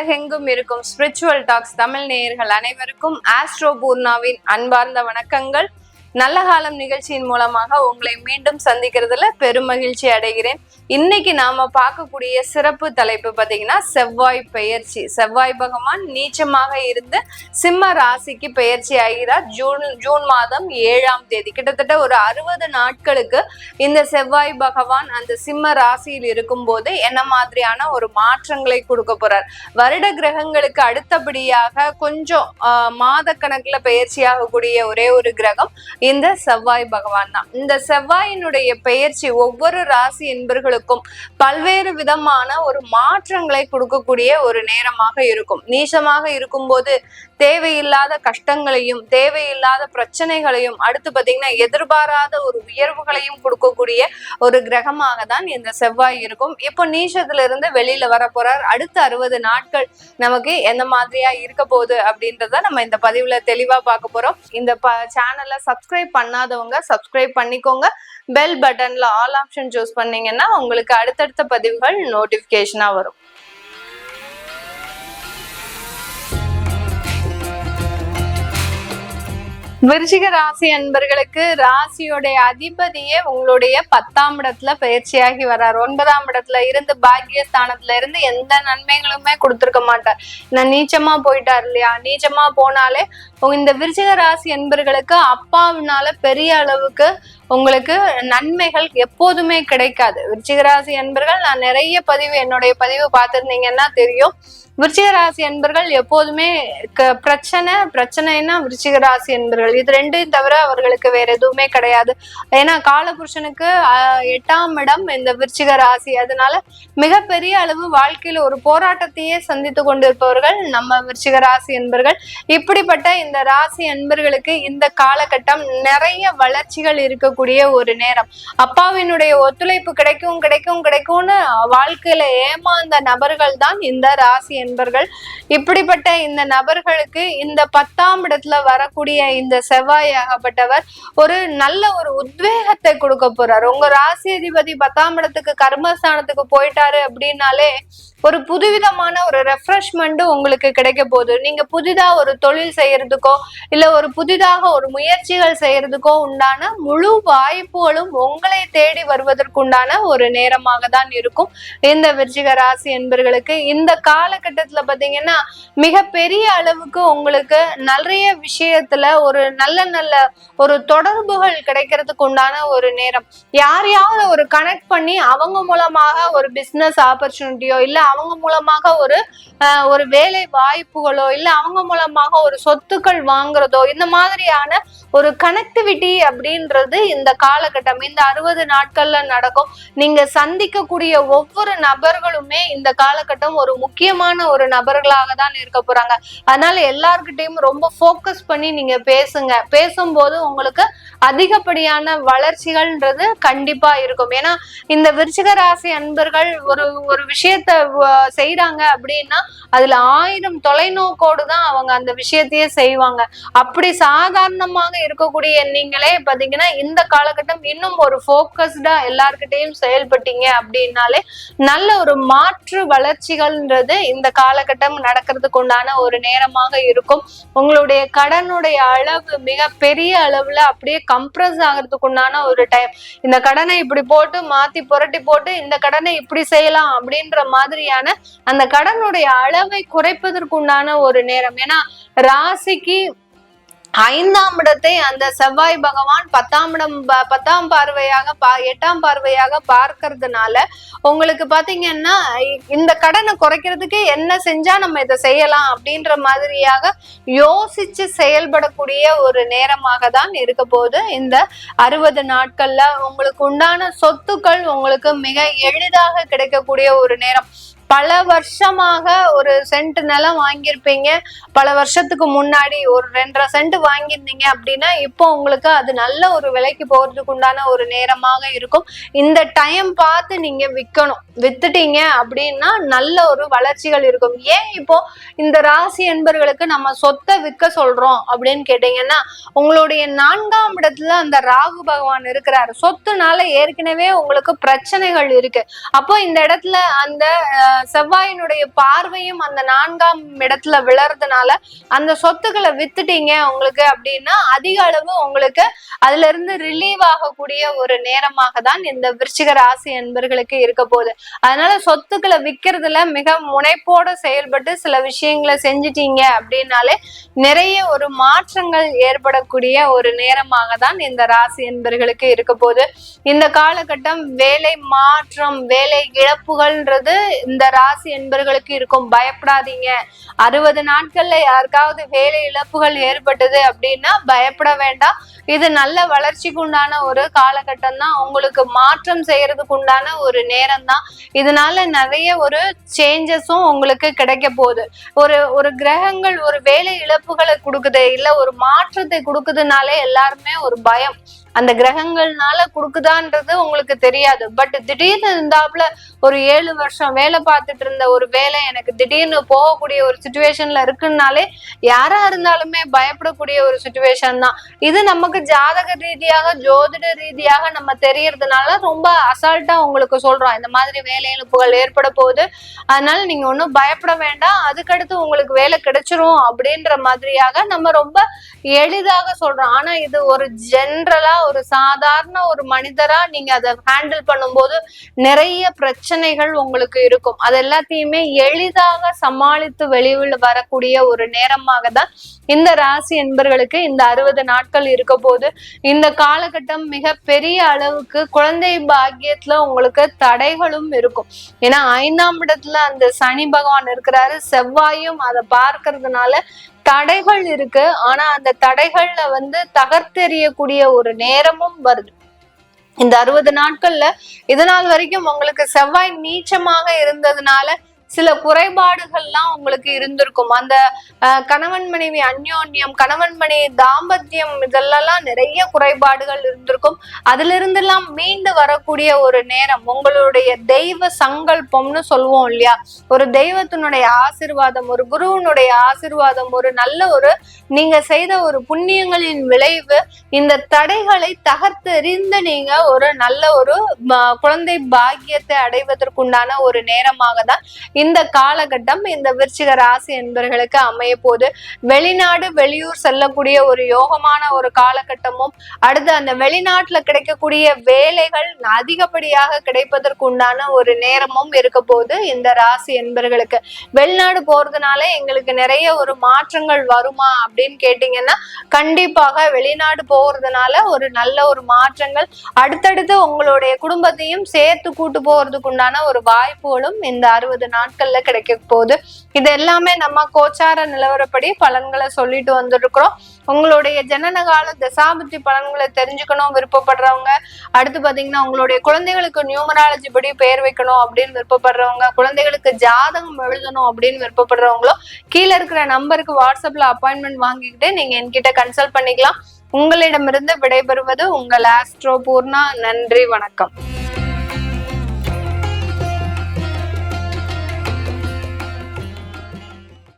உலகெங்கும் இருக்கும் spiritual tax Tamil நேயர்கள் அனைவருக்கும் ஆஸ்ட்ரோ பூர்ணாவின் அன்பார்ந்த வணக்கங்கள். நல்ல காலம் நிகழ்ச்சியின் மூலமாக உங்களை மீண்டும் சந்திக்கிறதுல பெருமகிழ்ச்சி அடைகிறேன். இன்னைக்கு நாம பார்க்கக்கூடிய சிறப்பு தலைப்பு பார்த்தீங்கன்னா செவ்வாய் பெயர்ச்சி. செவ்வாய் பகவான் நீச்சமாக இருந்து சிம்ம ராசிக்கு பெயர்ச்சி ஆகிறார். ஜூன் ஜூன் மாதம் ஏழாம் தேதி. கிட்டத்தட்ட ஒரு அறுபது நாட்களுக்கு இந்த செவ்வாய் பகவான் அந்த சிம்ம ராசியில் இருக்கும் போது என்ன மாதிரியான ஒரு மாற்றங்களை கொடுக்க போறார். வருட கிரகங்களுக்கு அடுத்தபடியாக கொஞ்சம் ஆஹ், மாத கணக்குல பெயர்ச்சி ஆகக்கூடிய ஒரே ஒரு கிரகம் இந்த செவ்வாய் பகவான் தான். இந்த செவ்வாயினுடைய பெயர்ச்சி ஒவ்வொரு ராசி என்பர்களுக்கும் பல்வேறு விதமான ஒரு மாற்றங்களை கொடுக்கக்கூடிய ஒரு நேரமாக இருக்கும். நீசமாக இருக்கும்போது தேவையில்லாத கஷ்டங்களையும் தேவையில்லாத பிரச்சனைகளையும் அடுத்து பாத்தீங்கன்னா எதிர்பாராத ஒரு உயர்வுகளையும் கொடுக்கக்கூடிய ஒரு கிரகமாக தான் இந்த செவ்வாய் இருக்கும். இப்போ நீச்சத்துல இருந்து வெளியில வர போறார் அடுத்த அறுபது நாட்கள் நமக்கு எந்த மாதிரியா இருக்க போகுது அப்படின்றத நம்ம இந்த பதிவுல தெளிவா பார்க்க போறோம். இந்த சேனலை சப்ஸ்கிரைப் பண்ணாதவங்க சப்ஸ்கிரைப் பண்ணிக்கோங்க. பெல் பட்டன்ல ஆல் ஆப்ஷன் சூஸ் பண்ணீங்கன்னா உங்களுக்கு அடுத்தடுத்த பதிவுகள் நோட்டிபிகேஷனா வரும். விருச்சிக ராசி அன்பர்களுக்கு ராசியோடைய அதிபதியே உங்களுடைய பத்தாம் இடத்துல பயிற்சியாகி வர்றார் ஒன்பதாம் இடத்துல இருந்து பாக்கியஸ்தானத்துல இருந்து எந்த நன்மைகளுமே கொடுத்துருக்க மாட்டார். நான் நீச்சமா போயிட்டார் இல்லையா? நீச்சமா போனாலே இந்த விருச்சிக ராசி அன்பர்களுக்கு அப்பாவினால பெரிய அளவுக்கு உங்களுக்கு நன்மைகள் எப்போதுமே கிடைக்காது. விருச்சிகராசி என்பர்கள் அன்பர்கள் நான் நிறைய பதிவு என்னுடைய பதிவு பார்த்துருந்தீங்கன்னா தெரியும். விருச்சிகராசி என்பர்கள் அன்பர்கள் எப்போதுமே க- பிரச்சனை பிரச்சனைனா விருச்சிகராசி அன்பர்கள். இது ரெண்டையும் தவிர அவர்களுக்கு வேற எதுவுமே கிடையாது. ஏன்னா காலபுருஷனுக்கு எட்டாம் இடம் இந்த விருச்சிக ராசி. அதனால மிகப்பெரிய அளவு வாழ்க்கையில ஒரு போராட்டத்தையே சந்தித்து கொண்டிருப்பவர்கள் நம்ம விருச்சிக ராசி அன்பர்கள். இப்படிப்பட்ட இந்த ராசி அன்பர்களுக்கு இந்த காலகட்டம் நிறைய வளர்ச்சிகள் இருக்கக்கூடிய ஒரு நேரம். அப்பாவினுடைய ஒத்துழைப்பு கிடைக்கும் கிடைக்கும் கிடைக்கும்னு வாழ்க்கையில ஏமாந்த நபர்கள் தான் இந்த ராசி என்பர்கள். இப்படிப்பட்ட இந்த நபர்களுக்கு இந்த பத்தாம் இடத்துல வரக்கூடிய இந்த செவ்வாய் ஆகப்பட்டவர் ஒரு நல்ல ஒரு உத்வேகத்தை கொடுக்க போறார். உங்க ராசி அதிபதி பத்தாம் இடத்துக்கு கர்மஸ்தானத்துக்கு போயிட்டாரு அப்படின்னாலே ஒரு புதுவிதமான ஒரு ரெஃப்ரெஷ்மெண்ட் உங்களுக்கு கிடைக்க போகுது. நீங்க புதிதா ஒரு தொழில் செய்யறதுக்கோ இல்ல ஒரு புதிதாக ஒரு முயற்சிகள் செய்யறதுக்கோ உண்டான முழு வாய்ப்புகளும் உங்களை தேடி வருவதற்குண்டான ஒரு நேரமாக தான் இருக்கும். இந்த விருச்சிக ராசி என்பர்களுக்கு இந்த காலகட்டத்துல பாத்தீங்கன்னா மிக பெரிய அளவுக்கு உங்களுக்கு நிறைய விஷயத்துல ஒரு நல்ல நல்ல ஒரு தொடர்புகள் கிடைக்கிறதுக்கு உண்டான ஒரு நேரம். யாரையாவது ஒரு கனெக்ட் பண்ணி அவங்க மூலமாக ஒரு பிசினஸ் ஆப்பர்ச்சுனிட்டியோ இல்ல அவங்க மூலமாக ஒரு ஆஹ், ஒரு வேலை வாய்ப்புகளோ இல்ல அவங்க மூலமாக ஒரு சொத்துக்கள் வாங்குறதோ இந்த மாதிரியான ஒரு கனெக்டிவிட்டி அப்படின்றது இந்த காலகட்டம் இந்த அறுபது நாட்கள்ல நடக்கும் நீங்க சந்திக்கக்கூடிய ஒவ்வொரு நபர்களுமே இந்த காலகட்டம் ஒரு முக்கியமான ஒரு நபர்களாக தான் இருக்க போறாங்க. அதனால எல்லார்கிட்டையும் ரொம்ப ஃபோக்கஸ் பண்ணி நீங்க பேசுங்க. பேசும்போது உங்களுக்கு அதிகப்படியான வளர்ச்சிகள்ன்றது கண்டிப்பா இருக்கும். ஏன்னா இந்த விருச்சிக ராசி அன்பர்கள் ஒரு ஒரு விஷயத்த செய்யறாங்க அப்படின்னா அதுல ஆயிரம் தொலைநோக்கோடு தான் அவங்க அந்த விஷயத்தையே செய்வாங்க. அப்படி சாதாரணமாக இருக்கக்கூடிய நீங்களே பாத்தீங்கன்னா இந்த காலகட்டம் இன்னும் ஒரு ஃபோக்கஸ்டா எல்லார்கிட்டையும் செயல்பட்டீங்க அப்படின்னாலே நல்ல ஒரு மாற்று வளர்ச்சிகள்ன்றது இந்த காலகட்டம் நடக்கிறதுக்கு உண்டான ஒரு நேரமாக இருக்கும். உங்களுடைய கடனுடைய அளவு மிக பெரிய அளவுல அப்படியே கம்ப்ரஸ் ஆகிறதுக்கு உண்டான ஒரு டைம் இந்த கடனை இப்படி போட்டு மாத்தி புரட்டி போட்டு இந்த கடனை இப்படி செய்யலாம் அப்படின்ற மாதிரியான அந்த கடனுடைய அளவை குறைப்பதற்குண்டான ஒரு நேரம். ஏன்னா ராசிக்கு ஐந்தாம் இடத்தை அந்த செவ்வாய் பகவான் பத்தாம் இடம் ப- பத்தாம் பார்வையாக பா எட்டாம் பார்வையாக பார்க்கறதுனால உங்களுக்கு பாத்தீங்கன்னா இந்த கடனை குறைக்கிறதுக்கு என்ன செஞ்சா நம்ம இதை செய்யலாம் அப்படின்ற மாதிரியாக யோசிச்சு செயல்படக்கூடிய ஒரு நேரமாக தான் இருக்க போது இந்த அறுபது நாட்கள்ல உங்களுக்கு உண்டான சொத்துக்கள் உங்களுக்கு மிக எளிதாக கிடைக்கக்கூடிய ஒரு நேரம். பல வருஷமாக ஒரு சென்ட் நிலம் வாங்கியிருப்பீங்க. பல வருஷத்துக்கு முன்னாடி ஒரு ரெண்டரை சென்ட் வாங்கியிருந்தீங்க அப்படின்னா இப்போ உங்களுக்கு அது நல்ல ஒரு விலைக்கு போகிறதுக்கு உண்டான ஒரு நேரமாக இருக்கும். இந்த டைம் பார்த்து நீங்க விற்கணும். வித்துட்டீங்க அப்படின்னா நல்ல ஒரு வளர்ச்சிகள் இருக்கும். ஏன் இப்போ இந்த ராசி என்பர்களுக்கு நம்ம சொத்தை விற்க சொல்றோம் அப்படின்னு கேட்டீங்கன்னா உங்களுடைய நான்காம் இடத்துல அந்த ராகு பகவான் இருக்கிறாரு. சொத்துனால ஏற்கனவே உங்களுக்கு பிரச்சனைகள் இருக்கு. அப்போ இந்த இடத்துல அந்த செவ்வாயினுடைய பார்வையும் அந்த நான்காம் இடத்துல விழறதுனால அந்த சொத்துக்களை வித்துட்டீங்க உங்களுக்கு அப்படின்னா அதிக அளவு உங்களுக்கு அதுல இருந்து ரிலீவ் ஆகக்கூடிய ஒரு நேரமாக தான் இந்த விருச்சிக ராசி என்பர்களுக்கு இருக்க போகுது. அதனால சொத்துக்களை விற்கிறதுல மிக முனைப்போட செயல்பட்டு சில விஷயங்களை செஞ்சிட்டீங்க அப்படின்னாலே நிறைய ஒரு மாற்றங்கள் ஏற்படக்கூடிய ஒரு நேரமாக தான் இந்த ராசி என்பர்களுக்கு இருக்க போகுது. இந்த காலகட்டம் வேலை மாற்றம் வேலை இழப்புகள்ன்றது இந்த ராசி என்பர்களுக்கு இருக்கும். பயப்படாதீங்க. அறுபது நாட்கள்ல யாருக்காவது வேலை இழப்புகள் ஏற்பட்டது அப்படின்னா பயப்பட வேண்டாம். இது நல்ல வளர்ச்சிக்கு உண்டான ஒரு காலகட்டம் தான். உங்களுக்கு மாற்றம் செய்யறதுக்கு உண்டான ஒரு நேரம் தான். இதனால நிறைய ஒரு சேஞ்சஸும் உங்களுக்கு கிடைக்க போகுது. ஒரு ஒரு கிரகங்கள் ஒரு வேலை இழப்புகளை கொடுக்குது. இல்ல ஒரு மாற்றத்தை கொடுக்குதுனாலே எல்லாருமே ஒரு பயம். அந்த கிரகங்கள்னால கொடுக்குதான்றது உங்களுக்கு தெரியாது. பட் திடீர்னு இருந்தாப்புல ஒரு ஏழு வருஷம் வேலை பார்த்துட்டு இருந்த ஒரு வேலை எனக்கு திடீர்னு போகக்கூடிய ஒரு சுச்சுவேஷன்ல இருக்குன்னாலே யாரா இருந்தாலுமே பயப்படக்கூடிய ஒரு சுச்சுவேஷன் தான். இது நமக்கு ஜாதக ரீதியாக ஜோதிட ரீதியாக நம்ம தெரியறதுனால ரொம்ப அசால்ட்டா உங்களுக்கு சொல்றோம். இந்த மாதிரி வேலை இழப்புகள் ஏற்பட போகுது. அதனால நீங்க ஒன்றும் பயப்பட வேண்டாம். அதுக்கடுத்து உங்களுக்கு வேலை கிடைச்சிரும் அப்படின்ற மாதிரியாக நம்ம ரொம்ப எளிதாக சொல்றோம். ஆனா இது ஒரு ஜென்ரலா ஒரு சாதாரண ஒரு மனிதரா நீங்க அதை ஹேண்டில் பண்ணும்போது நிறைய பிரச்சனைகள் உங்களுக்கு இருக்கும். அது எல்லாத்தையுமே எளிதாக சமாளித்து வெளியில் வரக்கூடிய ஒரு நேரமாக தான் இந்த ராசி என்பர்களுக்கு இந்த அறுபது நாட்கள் இருக்க போது இந்த காலகட்டம் மிக பெரிய அளவுக்கு குழந்தை பாக்கியத்துல உங்களுக்கு தடைகளும் இருக்கும். ஏன்னா ஐந்தாம் இடத்துல அந்த சனி பகவான் இருக்கிறாரு செவ்வாயும் அதை பார்க்கறதுனால தடைகள் இருக்கு. ஆனா அந்த தடைகள்ல வந்து தகர்த்தெறியக்கூடிய ஒரு நேரமும் வருது. இந்த அறுபது நாட்கள்ல இதனால் வரைக்கும் உங்களுக்கு செவ்வாய் நீச்சமாக இருந்ததுனால சில குறைபாடுகள்லாம் உங்களுக்கு இருந்திருக்கும். அந்த கணவன் மனைவி அந்யோன்யம் கணவன் மனைவி தாம்பத்தியம் இதெல்லாம் நிறைய குறைபாடுகள் இருந்திருக்கும். அதுல இருந்தெல்லாம் மீண்டு வரக்கூடிய ஒரு நேரம் உங்களுடைய தெய்வ சங்கல்பம்னு சொல்லுவோம் இல்லையா? ஒரு தெய்வத்தினுடைய ஆசிர்வாதம் ஒரு குருவனுடைய ஆசிர்வாதம் ஒரு நல்ல ஒரு நீங்க செய்த ஒரு புண்ணியங்களின் விளைவு இந்த தடைகளை தகர்த்தெறிந்து நீங்க ஒரு நல்ல ஒரு குழந்தை பாக்கியத்தை அடைவதற்குண்டான ஒரு நேரமாக தான் இந்த காலகட்டம் இந்த விருச்சிக ராசி என்பர்களுக்கு அமைய போது வெளிநாடு வெளியூர் செல்லக்கூடிய ஒரு யோகமான ஒரு காலகட்டமும் அடுத்து அந்த வெளிநாட்டுல கிடைக்கக்கூடிய வேலைகள் அதிகப்படியாக கிடைப்பதற்கு உண்டான ஒரு நேரமும் இருக்க போது இந்த ராசி என்பவர்களுக்கு வெளிநாடு போறதுனால எங்களுக்கு நிறைய ஒரு மாற்றங்கள் வருமா அப்படின்னு கேட்டீங்கன்னா கண்டிப்பாக வெளிநாடு போறதுனால ஒரு நல்ல ஒரு மாற்றங்கள் அடுத்தடுத்து உங்களுடைய குடும்பத்தையும் சேர்த்து கூட்டு போறதுக்கு உண்டான ஒரு வாய்ப்புகளும் இந்த அறுபது நாள் நாட்கள்ல கிடைக்க போகுது. இது எல்லாமே நம்ம கோச்சார நிலவரப்படி பலன்களை சொல்லிட்டு வந்திருக்கிறோம். உங்களுடைய ஜனனகால தசாபுத்தி பலன்களை தெரிஞ்சுக்கணும் விருப்பப்படுறவங்க. அடுத்து பாத்தீங்கன்னா உங்களுடைய குழந்தைகளுக்கு நியூமராலஜி படி பெயர் வைக்கணும் அப்படின்னு விருப்பப்படுறவங்க குழந்தைகளுக்கு ஜாதகம் எழுதணும் அப்படின்னு விருப்பப்படுறவங்களோ கீழே இருக்கிற நம்பருக்கு வாட்ஸ்அப்ல அப்பாயின்மெண்ட் வாங்கிக்கிட்டு நீங்க என்கிட்ட கன்சல்ட் பண்ணிக்கலாம். உங்களிடமிருந்து விடைபெறுவது உங்கள் ஆஸ்ட்ரோ பூர்ணா. நன்றி வணக்கம்.